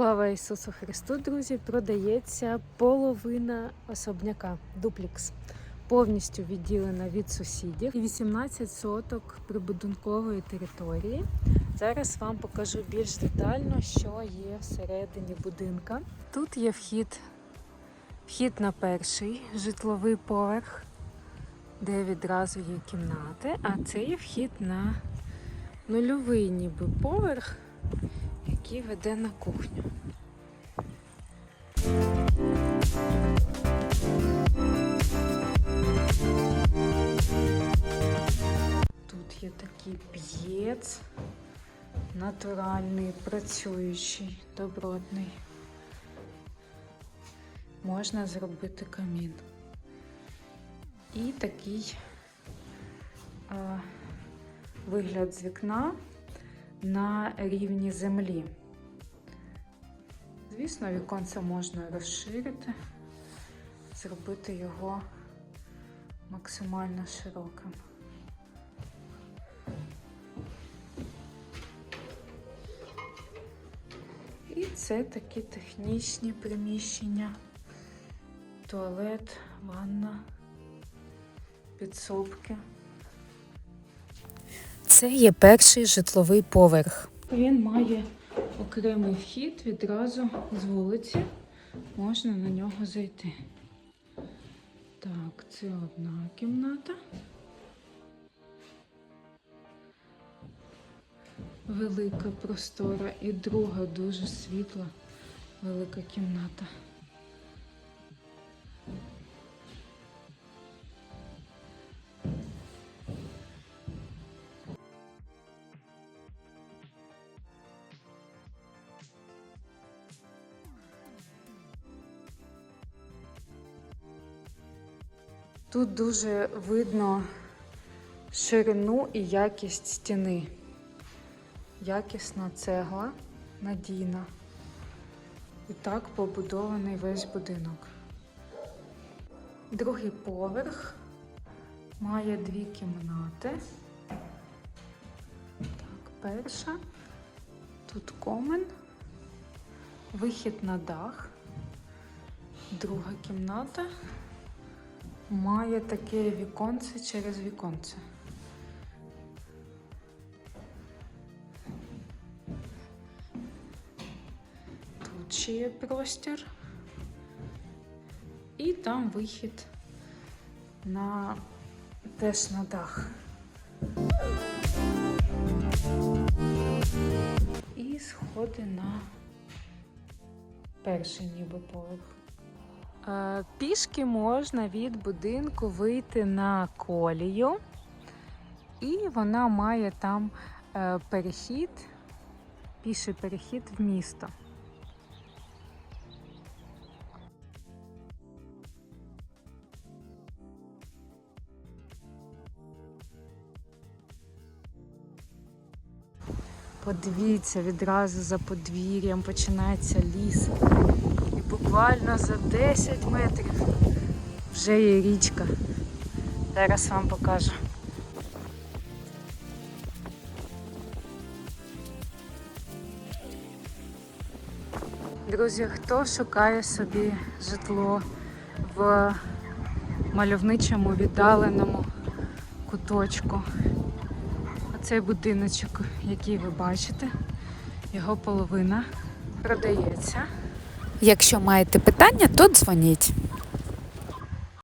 Слава Ісусу Христу, друзі! Продається половина особняка дуплікс. Повністю відділена від сусідів. І 18 соток прибудинкової території. Зараз вам покажу більш детально, що є всередині будинка. Тут є вхід, вхід на перший житловий поверх, де відразу є кімнати, а це є вхід на нульовий ніби поверх який веде на кухню. Тут є такий п'єц, натуральний, працюючий, добротний. Можна зробити камін. І такий а, вигляд з вікна на рівні землі. Звісно, віконце можна розширити, зробити його максимально широким. І це такі технічні приміщення, туалет, ванна, підсобки. Це є перший житловий поверх. Він має окремий вхід відразу з вулиці. Можна на нього зайти. Так, це одна кімната. Велика простора і друга дуже світла, велика кімната. Тут дуже видно ширину і якість стіни. Якісна цегла, надійна. І так побудований весь будинок. Другий поверх має дві кімнати. Так, перша. Тут комен, вихід на дах, друга кімната має таке віконце через віконце. Тут ще є простір. І там вихід на теж на дах. І сходи на перший ніби поверх. Е, Пішки можна від будинку вийти на колію, і вона має там е, перехід, піший перехід в місто. Подивіться, відразу за подвір'ям починається ліс. Буквально за 10 метрів вже є річка. Зараз вам покажу. Друзі, хто шукає собі житло в мальовничому віддаленому куточку? Оцей будиночок, який ви бачите, його половина продається. Якщо маєте питання, то дзвоніть.